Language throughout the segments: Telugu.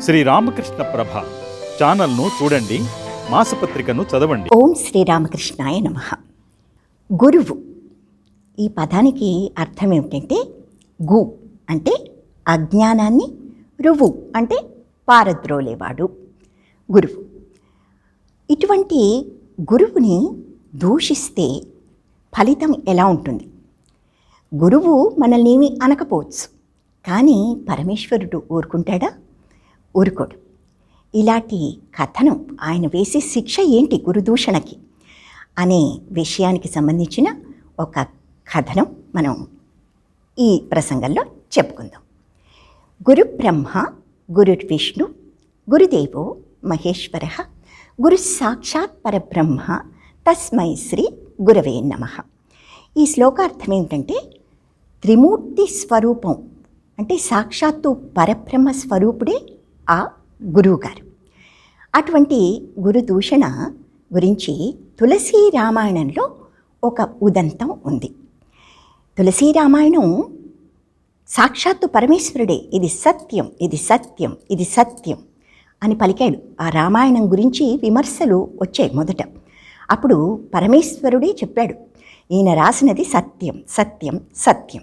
శ్రీ రామకృష్ణ ప్రభ ఛానల్ను చూడండి మాసపత్రికను చదవండి. ఓం శ్రీరామకృష్ణాయ నమ. గురువు. ఈ పదానికి అర్థం ఏమిటంటే గు అంటే అజ్ఞానాన్ని రువు అంటే పారద్రోలేవాడు. గురువు. ఇటువంటి గురువుని దూషిస్తే ఫలితం ఎలా ఉంటుంది? గురువు మనల్ని ఏమీ అనకపోవచ్చు కానీ పరమేశ్వరుడు ఊరుకుంటాడా? ఊరుకోడు ఇలాంటి కథనం ఆయన వేసే శిక్ష ఏంటి గురుదూషణకి అనే విషయానికి సంబంధించిన ఒక కథనం మనం ఈ ప్రసంగంలో చెప్పుకుందాం గురు బ్రహ్మ గురుర్విష్ణు గురుదేవో మహేశ్వర గురు సాక్షాత్ పరబ్రహ్మ తస్మై శ్రీ గురవే నమ ఈ శ్లోకార్థం ఏమిటంటే త్రిమూర్తి స్వరూపం అంటే సాక్షాత్తు పరబ్రహ్మ స్వరూపుడే ఆ గురువుగారు. అటువంటి గురు దూషణ గురించి తులసీ రామాయణంలో ఒక ఉదంతం ఉంది. తులసీ రామాయణం సాక్షాత్తు పరమేశ్వరుడే. ఇది సత్యం ఇది సత్యం ఇది సత్యం అని పలికాడు. ఆ రామాయణం గురించి విమర్శలు వచ్చాయి మొదట. అప్పుడు పరమేశ్వరుడే చెప్పాడు ఈయన రాసినది సత్యం సత్యం సత్యం.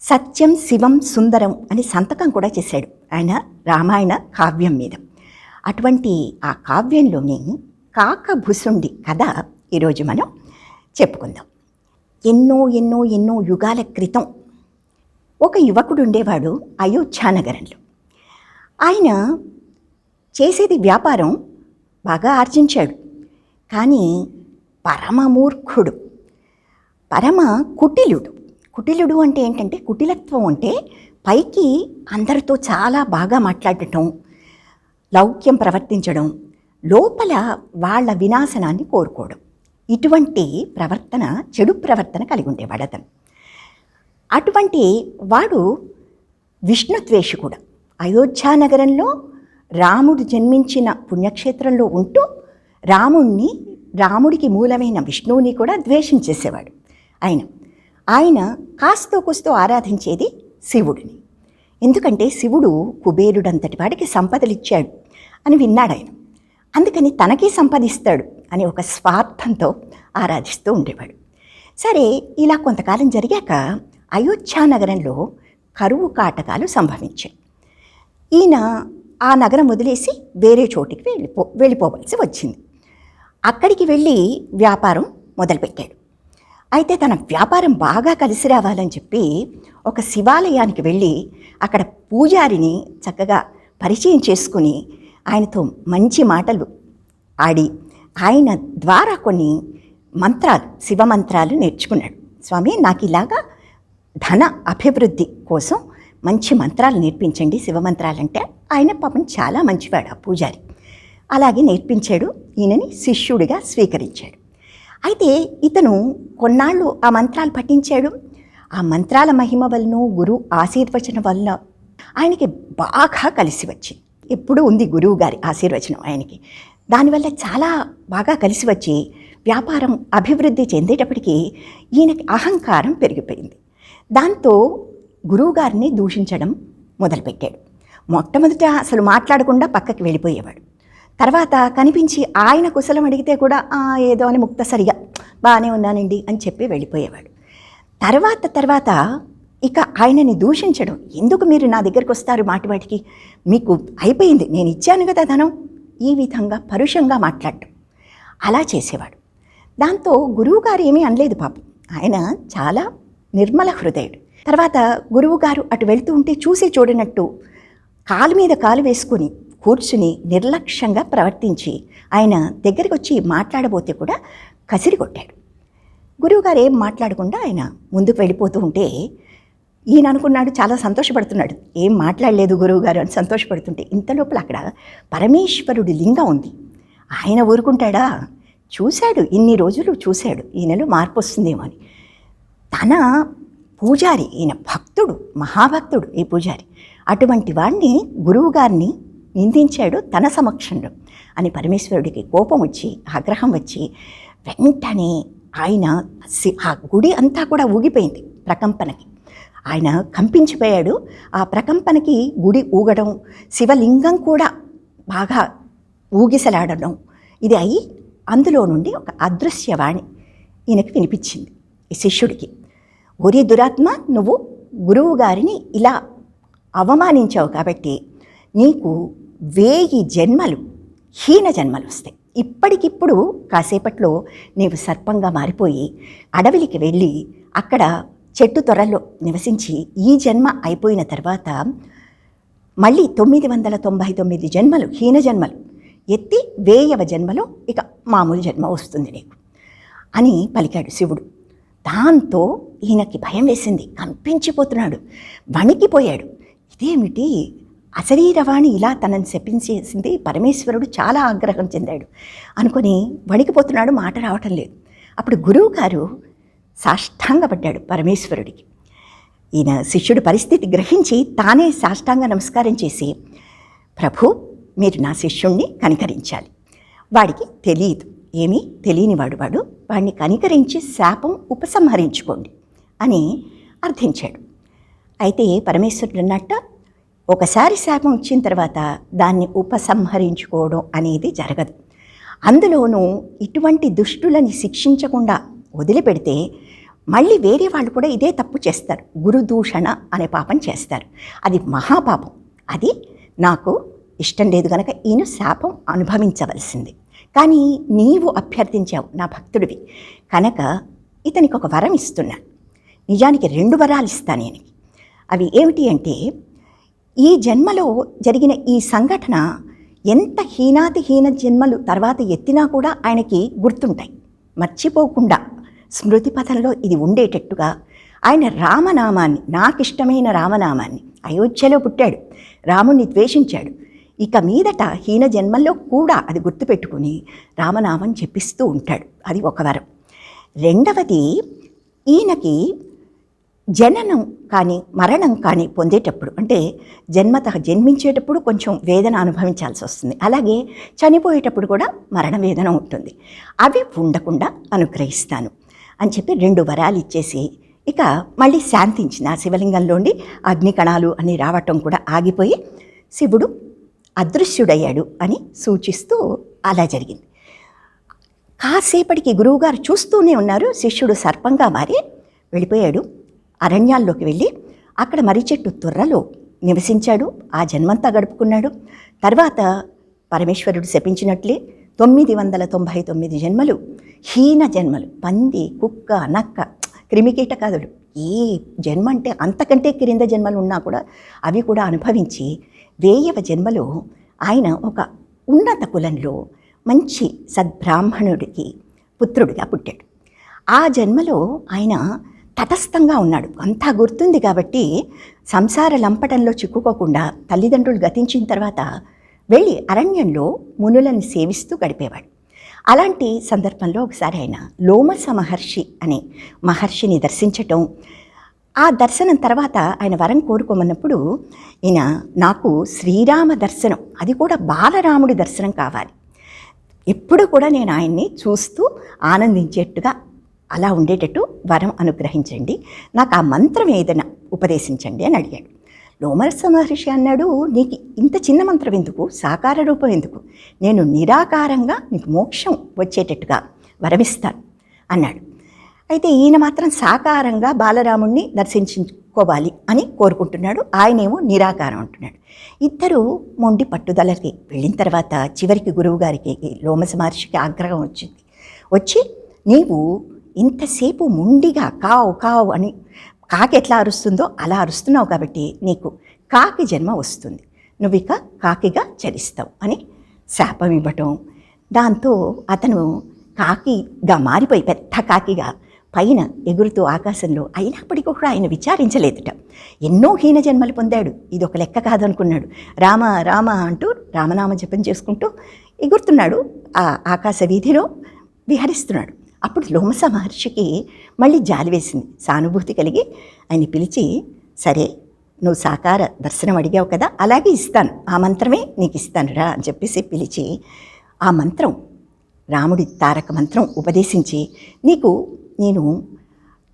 సత్యం శివం సుందరం అని సంతకం కూడా చేశాడు. ఆయన రామాయణ కావ్యం మీద. అటువంటి ఆ కావ్యంలోని కాకభుసుండి కథ ఈరోజు మనం చెప్పుకుందాం. ఎన్నో ఎన్నో ఎన్నో యుగాల క్రితం ఒక యువకుడు ఉండేవాడు అయోధ్యానగరంలో ఆయన చేసేది వ్యాపారం బాగా ఆర్జించాడు. కానీ పరమమూర్ఖుడు పరమ కుటిలుడు కుటిలుడు అంటే ఏంటంటే కుటిలత్వం అంటే పైకి అందరితో చాలా బాగా మాట్లాడటం లౌక్యం ప్రవర్తించడం లోపల వాళ్ళ వినాశనాన్ని కోరుకోవడం. ఇటువంటి ప్రవర్తన చెడు ప్రవర్తన కలిగి ఉండేవాడు అతను. అటువంటి వాడు విష్ణుద్వేషి కూడా. అయోధ్యానగరంలో రాముడు జన్మించిన పుణ్యక్షేత్రంలో ఉంటూ రాముణ్ణి రాముడికి మూలమైన విష్ణువుని కూడా ద్వేషం చేసేవాడు ఆయన. ఆయన కాస్తో కూస్తో ఆరాధించేది శివుడిని. ఎందుకంటే శివుడు కుబేరుడంతటి వాడికి సంపదలిచ్చాడు అని విన్నాడు ఆయన. అందుకని తనకి సంపదిస్తాడు అని ఒక స్వార్థంతో ఆరాధిస్తూ ఉండేవాడు. సరే ఇలా కొంతకాలం జరిగాక అయోధ్యా నగరంలో కరువు కాటకాలు సంభవించాయి. ఈయన ఆ నగరం వదిలేసి వేరే చోటికి వెళ్ళిపో వెళ్ళిపోవలసి వచ్చింది. అక్కడికి వెళ్ళి వ్యాపారం మొదలుపెట్టాడు. అయితే తన వ్యాపారం బాగా కలిసి రావాలని చెప్పి ఒక శివాలయానికి వెళ్ళి అక్కడ పూజారిని చక్కగా పరిచయం చేసుకుని ఆయనతో మంచి మాటలు ఆడి ఆయన ద్వారా కొన్ని మంత్రాలు శివ మంత్రాలు నేర్చుకున్నాడు. స్వామి నాకు ఇలాగా ధన అభివృద్ధి కోసం మంచి మంత్రాలు నేర్పించండి శివ మంత్రాలంటే. ఆయన పాపం చాలా మంచివాడు ఆ పూజారి. అలాగే నేర్పించాడు. ఈయనని శిష్యుడిగా స్వీకరించాడు. అయితే ఇతను కొన్నాళ్ళు ఆ మంత్రాలు పఠించాడు. ఆ మంత్రాల మహిమ వలన గురు ఆశీర్వచనం వలన ఆయనకి బాగా కలిసి వచ్చింది ఎప్పుడూ ఉంది గురువు గారి ఆశీర్వచనం ఆయనకి. దానివల్ల చాలా బాగా కలిసి వచ్చి వ్యాపారం అభివృద్ధి చెందేటప్పటికీ ఈయనకి అహంకారం పెరిగిపోయింది. దాంతో గురువుగారిని దూషించడం మొదలుపెట్టాడు. మొట్టమొదట అసలు మాట్లాడకుండా పక్కకి వెళ్ళిపోయేవాడు. తర్వాత కనిపించి ఆయన కుశలం అడిగితే కూడా ఏదో అని ముక్తసరిగా బాగానే ఉన్నానండి అని చెప్పి వెళ్ళిపోయేవాడు. తర్వాత తర్వాత ఇక ఆయనని దూషించడం ఎందుకు మీరు నా దగ్గరకు వస్తారు మాటివాటికి మీకు అయిపోయింది నేను ఇచ్చాను కదా ధనం. ఈ విధంగా పరుషంగా మాట్లాడటం. అలా చేసేవాడు. దాంతో గురువుగారు ఏమీ అనలేదు పాపం. ఆయన చాలా నిర్మల హృదయుడు. తర్వాత గురువుగారు అటు వెళ్తూ ఉంటే చూసి చూడనట్టు కాలు మీద కాలు వేసుకుని కూర్చుని నిర్లక్ష్యంగా ప్రవర్తించి ఆయన దగ్గరికి వచ్చి మాట్లాడబోతే కూడా కసిరి కొట్టాడు గురువుగారు ఏం మాట్లాడకుండా ఆయన ముందుకు వెళ్ళిపోతూ ఉంటే ఈయన అనుకున్నాడు చాలా సంతోషపడుతున్నాడు. ఏం మాట్లాడలేదు గురువుగారు అని సంతోషపడుతుంటే ఇంత లోపల అక్కడ పరమేశ్వరుడి లింగం ఉంది. ఆయన ఊరుకుంటాడా? చూశాడు ఇన్ని రోజులు చూశాడు ఈయనలో మార్పు వస్తుందేమో అని. తన పూజారి ఈయన భక్తుడు మహాభక్తుడు ఈ పూజారి. అటువంటి వాడిని గురువుగారిని నిందించాడు తన సమక్షంలో. అని పరమేశ్వరుడికి కోపం వచ్చి ఆగ్రహం వచ్చి వెంటనే ఆయన ఆ గుడి అంతా కూడా ఊగిపోయింది ప్రకంపనకి. ఆయన కంపించిపోయాడు. ఆ ప్రకంపనకి గుడి ఊగడం శివలింగం కూడా బాగా ఊగిసలాడడం ఇది అయి అందులో నుండి ఒక అదృశ్యవాణి ఈయనకి వినిపించింది ఈ శిష్యుడికి. ఒరి దురాత్మ నువ్వు గురువు గారిని ఇలా అవమానించావు కాబట్టి నీకు వేయి జన్మలు హీన జన్మలు వస్తాయి. ఇప్పటికిప్పుడు కాసేపట్లో నీవు సర్పంగా మారిపోయి అడవికి వెళ్ళి అక్కడ చెట్టు త్వరలో నివసించి ఈ జన్మ అయిపోయిన తర్వాత మళ్ళీ తొమ్మిది వందల తొంభై తొమ్మిది జన్మలు హీన జన్మలు ఎత్తి వేయవ జన్మలో ఇక మామూలు జన్మ వస్తుంది నీకు అని పలికాడు శివుడు. దాంతో ఈయనకి భయం వేసింది. కంపించిపోతున్నాడు. వణికిపోయాడు. ఇదేమిటి? అశరీరవాణి ఇలా తనని శపించేసింది పరమేశ్వరుడు చాలా ఆగ్రహం చెందాడు. అనుకొని వణికిపోతున్నాడు మాట రావటం లేదు. అప్పుడు గురువు గారు సాష్టాంగపడ్డాడు పరమేశ్వరుడికి. ఈయన శిష్యుడి పరిస్థితి గ్రహించి తానే సాష్టాంగ నమస్కారం చేసి ప్రభు మీరు నా శిష్యుణ్ణి కనికరించాలి. వాడికి తెలియదు. ఏమీ తెలియనివాడు వాడు. వాడిని కనికరించి శాపం ఉపసంహరించుకోండి అని అర్థించాడు. అయితే పరమేశ్వరుడు అన్నట్ట ఒకసారి శాపం ఇచ్చిన తర్వాత దాన్ని ఉపసంహరించుకోవడం అనేది జరగదు. అందులోనూ ఇటువంటి దుష్టులని శిక్షించకుండా వదిలిపెడితే మళ్ళీ వేరే వాళ్ళు కూడా ఇదే తప్పు చేస్తారు. గురుదూషణ అనే పాపం చేస్తారు. అది మహాపాపం. అది నాకు ఇష్టం లేదు కనుక ఈయన శాపం అనుభవించవలసింది. కానీ నీవు అభ్యర్థించావు నా భక్తుడివి. కనుక ఇతనికి ఒక వరం ఇస్తున్నా. నిజానికి రెండు వరాలు ఇస్తాను ఈయనకి అవి ఏమిటి అంటే ఈ జన్మలో జరిగిన ఈ సంఘటన ఎంత హీనాతిహీన జన్మలు తర్వాత ఎత్తినా కూడా ఆయనకి గుర్తుంటాయి. మర్చిపోకుండా స్మృతిపథంలో ఇది ఉండేటట్టుగా ఆయన రామనామాన్ని నాకిష్టమైన రామనామాన్ని అయోధ్యలో పుట్టాడు. రాముణ్ణి ద్వేషించాడు. ఇక మీదట హీన జన్మల్లో కూడా అది గుర్తుపెట్టుకుని రామనామం చెప్పిస్తూ ఉంటాడు. అది ఒక వరం. రెండవది ఈయనకి జననం కానీ మరణం కానీ పొందేటప్పుడు అంటే జన్మత జన్మించేటప్పుడు కొంచెం వేదన అనుభవించాల్సి వస్తుంది. అలాగే చనిపోయేటప్పుడు కూడా మరణ వేదన ఉంటుంది. అవి ఉండకుండా అనుగ్రహిస్తాను అని చెప్పి రెండు వరాలు ఇచ్చేసి ఇక మళ్ళీ శాంతించిన ఆ శివలింగంలోండి అగ్నికణాలు అని రావటం కూడా ఆగిపోయి శివుడు అదృశ్యుడయ్యాడు అని సూచిస్తూ అలా జరిగింది. కాసేపటికి గురువుగారు చూస్తూనే ఉన్నారు శిష్యుడు సర్పంగా మారి వెళ్ళిపోయాడు. అరణ్యాల్లోకి వెళ్ళి అక్కడ మర్రి చెట్టు తుర్రలో నివసించాడు. ఆ జన్మంతా గడుపుకున్నాడు. తర్వాత పరమేశ్వరుడు శపించినట్లే తొమ్మిది వందల తొంభై తొమ్మిది జన్మలు హీన జన్మలు పంది కుక్క నక్క క్రిమికీటకాదులు ఏ జన్మ అంటే అంతకంటే క్రింద జన్మలు ఉన్నా కూడా అవి కూడా అనుభవించి వేయవ జన్మలో ఆయన ఒక ఉన్నత కులంలో మంచి సద్బ్రాహ్మణుడికి పుత్రుడిగా పుట్టాడు. ఆ జన్మలో ఆయన తటస్థంగా ఉన్నాడు. అంతా గుర్తుంది కాబట్టి సంసార లంపటంలో చిక్కుకోకుండా తల్లిదండ్రులు గతించిన తర్వాత వెళ్ళి అరణ్యంలో మునులను సేవిస్తూ గడిపేవాడు. అలాంటి సందర్భంలో ఒకసారి ఆయన లోమస మహర్షి అనే మహర్షిని దర్శించటం ఆ దర్శనం తర్వాత ఆయన వరం కోరుకోమన్నప్పుడు ఈయన నాకు శ్రీరామ దర్శనం అది కూడా బాలరాముడి దర్శనం కావాలి. ఎప్పుడు కూడా నేను ఆయన్ని చూస్తూ ఆనందించేట్టుగా అలా ఉండేటట్టు వరం అనుగ్రహించండి. నాకు ఆ మంత్రం ఏదైనా ఉపదేశించండి అని అడిగాడు. లోమరస మహర్షి అన్నాడు నీకు ఇంత చిన్న మంత్రం ఎందుకు? సాకార రూపం ఎందుకు? నేను నిరాకారంగా నీకు మోక్షం వచ్చేటట్టుగా వరమిస్తాను అన్నాడు. అయితే ఈయన మాత్రం సాకారంగా బాలరాముణ్ణి దర్శించుకోవాలి అని కోరుకుంటున్నాడు. ఆయనేమో నిరాకారం అంటున్నాడు. ఇద్దరు మొండి పట్టుదలకి వెళ్ళిన తర్వాత చివరికి గురువుగారికి లోమస మహర్షికి ఆగ్రహం వచ్చింది. వచ్చి నీవు ఇంతసేపు ముండిగా కావు కావు అని కాకి ఎట్లా అరుస్తుందో అలా అరుస్తున్నావు కాబట్టి నీకు కాకి జన్మ వస్తుంది. నువ్వు ఇక కాకిగా చరిస్తావు అని శాపం ఇవ్వటం. దాంతో అతను కాకిగా మారిపోయి పెద్ద కాకిగా పైన ఎగురుతూ ఆకాశంలో అయినప్పటికీ కూడా ఆయన విచారించలేదుట. ఎన్నో హీన జన్మలు పొందాడు. ఇది ఒక లెక్క కాదనుకున్నాడు. రామ రామ అంటూ రామనామ జపం చేసుకుంటూ ఎగురుతున్నాడు. ఆ ఆకాశ వీధిలో విహరిస్తున్నాడు. అప్పుడు లోమస మహర్షికి మళ్ళీ జాలి వేసింది. సానుభూతి కలిగి ఆయన పిలిచి సరే నువ్వు సాకార దర్శనం అడిగావు కదా అలాగే ఇస్తాను. ఆ మంత్రమే నీకు ఇస్తాను. రా అని చెప్పేసి పిలిచి ఆ మంత్రం రాముడి తారక మంత్రం ఉపదేశించి నీకు నేను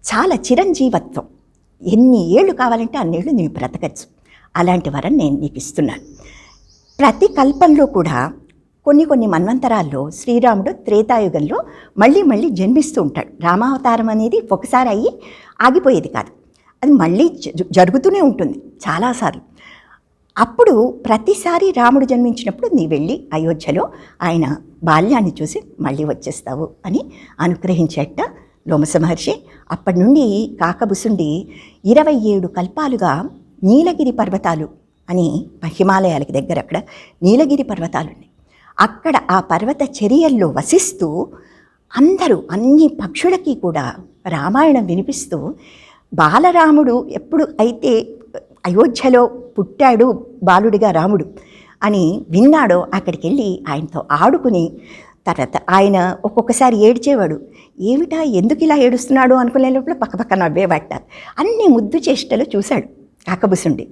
చాలా చిరంజీవత్వం. ఎన్ని ఏళ్ళు కావాలంటే అన్నేళ్ళు నేను బ్రతకచ్చు. అలాంటి వరం నేను నీకు ఇస్తున్నాను. ప్రతి కల్పంలో కూడా కొన్ని కొన్ని మన్వంతరాల్లో శ్రీరాముడు త్రేతాయుగంలో మళ్ళీ మళ్ళీ జన్మిస్తూ ఉంటాడు. రామావతారం అనేది ఒకసారి అయ్యి ఆగిపోయేది కాదు. అది మళ్ళీ జ- జరుగుతూనే ఉంటుంది చాలాసార్లు. అప్పుడు ప్రతిసారి రాముడు జన్మించినప్పుడు నీ వెళ్ళి అయోధ్యలో ఆయన బాల్యాన్ని చూసి మళ్ళీ వచ్చేస్తావు అని అనుగ్రహించేట లోమస మహర్షి. అప్పటి నుండి కాకబుసుండి ఇరవై ఏడు కల్పాలుగా నీలగిరి పర్వతాలు అని హిమాలయాలకి దగ్గర అక్కడ నీలగిరి పర్వతాలు ఉన్నాయి. అక్కడ ఆ పర్వత చర్యల్లో వసిస్తూ అందరూ అన్ని పక్షులకి కూడా రామాయణం వినిపిస్తూ బాలరాముడు ఎప్పుడు అయితే అయోధ్యలో పుట్టాడు బాలుడిగా రాముడు అని విన్నాడో అక్కడికి వెళ్ళి ఆయనతో ఆడుకుని తర్వాత ఆయన ఒక్కొక్కసారి ఏడ్చేవాడు ఏమిటా ఎందుకు ఇలా ఏడుస్తున్నాడు? అనుకునే లోపల పక్కపక్క నవ్వేవాట. అన్ని ముద్దు చేష్టలు చూశాడు కాకబుసుండి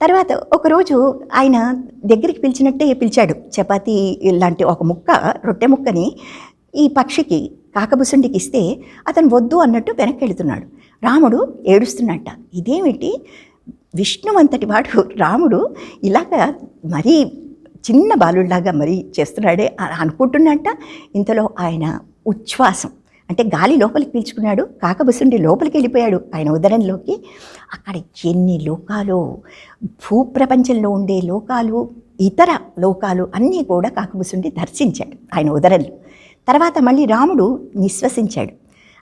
తర్వాత ఒకరోజు ఆయన దగ్గరికి పిలిచినట్టే పిలిచాడు. చపాతీ లాంటి ఒక ముక్క రొట్టె ముక్కని ఈ పక్షికి కాకబుసుండికి ఇస్తే అతను వద్దు అన్నట్టు వెనక్కి వెళుతున్నాడు రాముడు ఏడుస్తున్నట్ట ఇదేమిటి? విష్ణువంతటి వాడు రాముడు ఇలాగ మరీ చిన్న బాలుడిలాగా మరీ చేస్తున్నాడే అనుకుంటున్నట్ట ఇంతలో ఆయన ఉచ్ఛ్వాసం. అంటే గాలి లోపలికి పీల్చుకున్నాడు కాకబుసుండి లోపలికి వెళ్ళిపోయాడు ఆయన ఉదరంలోకి. అక్కడ ఎన్ని లోకాలు భూప్రపంచంలో ఉండే లోకాలు ఇతర లోకాలు అన్నీ కూడా కాకబుసుండి దర్శించాడు ఆయన ఉదరంలో. తర్వాత మళ్ళీ రాముడు నిశ్వసించాడు.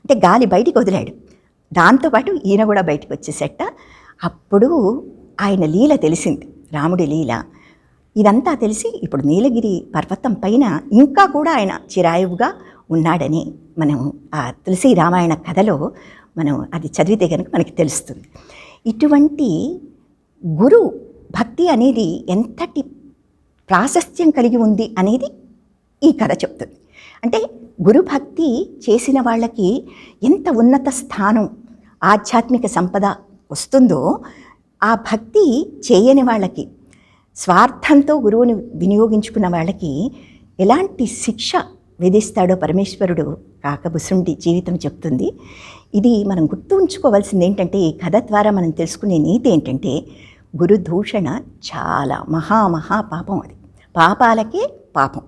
అంటే గాలి బయటికి వదిలాడు. దాంతోపాటు ఈయన కూడా బయటకు వచ్చేసట. అప్పుడు ఆయన లీల తెలిసింది రాముడి లీల. ఇదంతా తెలిసి ఇప్పుడు నీలగిరి పర్వతం పైన ఇంకా కూడా ఆయన చిరాయువుగా ఉన్నాడని మనం ఆ తులసి రామాయణ కథలో మనం అది చదివితే కనుక మనకి తెలుస్తుంది. ఇటువంటి గురు భక్తి అనేది ఎంతటి ప్రాశస్త్యం కలిగి ఉంది అనేది ఈ కథ చెప్తుంది. అంటే గురుభక్తి చేసిన వాళ్ళకి ఎంత ఉన్నత స్థానం ఆధ్యాత్మిక సంపద వస్తుందో ఆ భక్తి చేయని వాళ్ళకి స్వార్థంతో గురువుని వినియోగించుకున్న వాళ్ళకి ఎలాంటి శిక్ష విధిస్తాడో పరమేశ్వరుడు కాకబుసుండి జీవితం చెప్తుంది. ఇది మనం గుర్తు ఉంచుకోవాల్సింది ఏంటంటే ఈ కథ ద్వారా మనం తెలుసుకునే నీతి ఏంటంటే గురుదూషణ చాలా మహా మహా పాపం అది. పాపాలకే పాపం.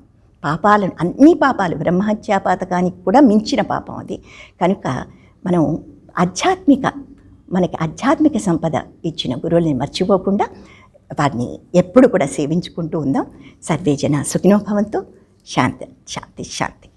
పాపాలను అన్ని పాపాలు బ్రహ్మహత్యా పాతకానికి కూడా మించిన పాపం అది. కనుక మనం ఆధ్యాత్మిక మనకి ఆధ్యాత్మిక సంపద ఇచ్చిన గురువుల్ని మర్చిపోకుండా వారిని ఎప్పుడు కూడా సేవించుకుంటూ ఉందాం. సర్వేజన సుఖినోభవంతో. ശാന്തൻ ശാന്തി ശാന്തി.